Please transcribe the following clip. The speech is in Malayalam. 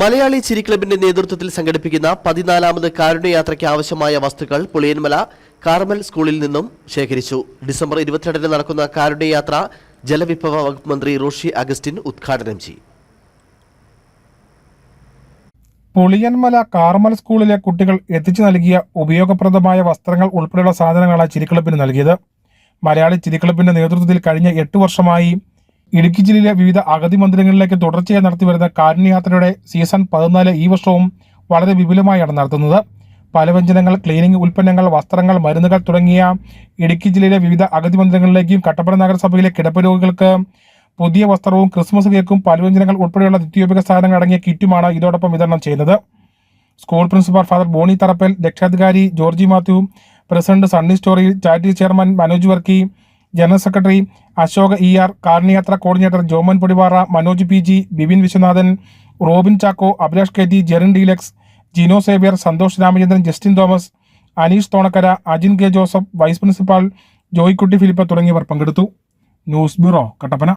മലയാളി ചിരി ക്ലബിന്റെ നേതൃത്വത്തിൽ സംഘടിപ്പിക്കുന്ന പതിനാലാമത് കാരുണ്യയാത്രയ്ക്ക് ആവശ്യമായ വസ്തുക്കൾ പുളിയൻമല കാർമൽ സ്കൂളിൽ നിന്നും ശേഖരിച്ചു. ഡിസംബർ ഇരുപത്തിരണ്ടിന് നടക്കുന്ന കാരുണ്യയാത്ര ജലവിഭവ വകുപ്പ് മന്ത്രി റോഷി അഗസ്റ്റിൻ ഉദ്ഘാടനം ചെയ്യും. പുളിയന്മല കാർമൽ സ്കൂളിലെ കുട്ടികൾ എത്തിച്ചു നൽകിയ ഉപയോഗപ്രദമായ വസ്ത്രങ്ങൾ ഉൾപ്പെടെയുള്ള സാധനങ്ങളാണ് ചിരിക്ലബിന് നൽകിയത്. മലയാളി ചിരിക്ലബിന്റെ നേതൃത്വത്തിൽ കഴിഞ്ഞ എട്ട് വർഷമായി ഇടുക്കി ജില്ലയിലെ വിവിധ അഗതി മന്ദിരങ്ങളിലേക്ക് തുടർച്ചയായി നടത്തിവരുന്ന കാരുണ്യയാത്രയുടെ സീസൺ പതിനാല് ഈ വർഷവും വളരെ വിപുലമായാണ് നടത്തുന്നത്. പലവ്യഞ്ജനങ്ങൾ ക്ലീനിംഗ് ഉൽപ്പന്നങ്ങൾ വസ്ത്രങ്ങൾ മരുന്നുകൾ തുടങ്ങിയ ഇടുക്കി ജില്ലയിലെ വിവിധ അഗതി മന്ദിരങ്ങളിലേക്കും കട്ടപ്പന നഗരസഭയിലെ കിടപ്പ് രോഗികൾക്ക് പുതിയ വസ്ത്രവും ക്രിസ്മസ് കേക്കും പലവ്യഞ്ജനങ്ങൾ ഉൾപ്പെടെയുള്ള നിത്യോപയോഗ സാധനങ്ങൾ അടങ്ങിയ കിറ്റുമാണ് ഇതോടൊപ്പം വിതരണം ചെയ്യുന്നത്. School principal father Boney Tharappel രക്ഷാധികാരി Georgy Mathew president Sunny story charity chairman Manoj Varkey general secretary Ashok E R കാർണിയാത്ര coordinator Joman Podivara Manoj P G Bipin Viswanathan Robin Chacko Abhilash K T Jerin deluxe Gino Xavier Santhosh Ramachandran Justin Thomas Aneesh Thonakkara Ajin K Joseph vice principal Joykutty Philip തുടങ്ങിയവർ പങ്കെടുത്തു. News bureau Kattappana.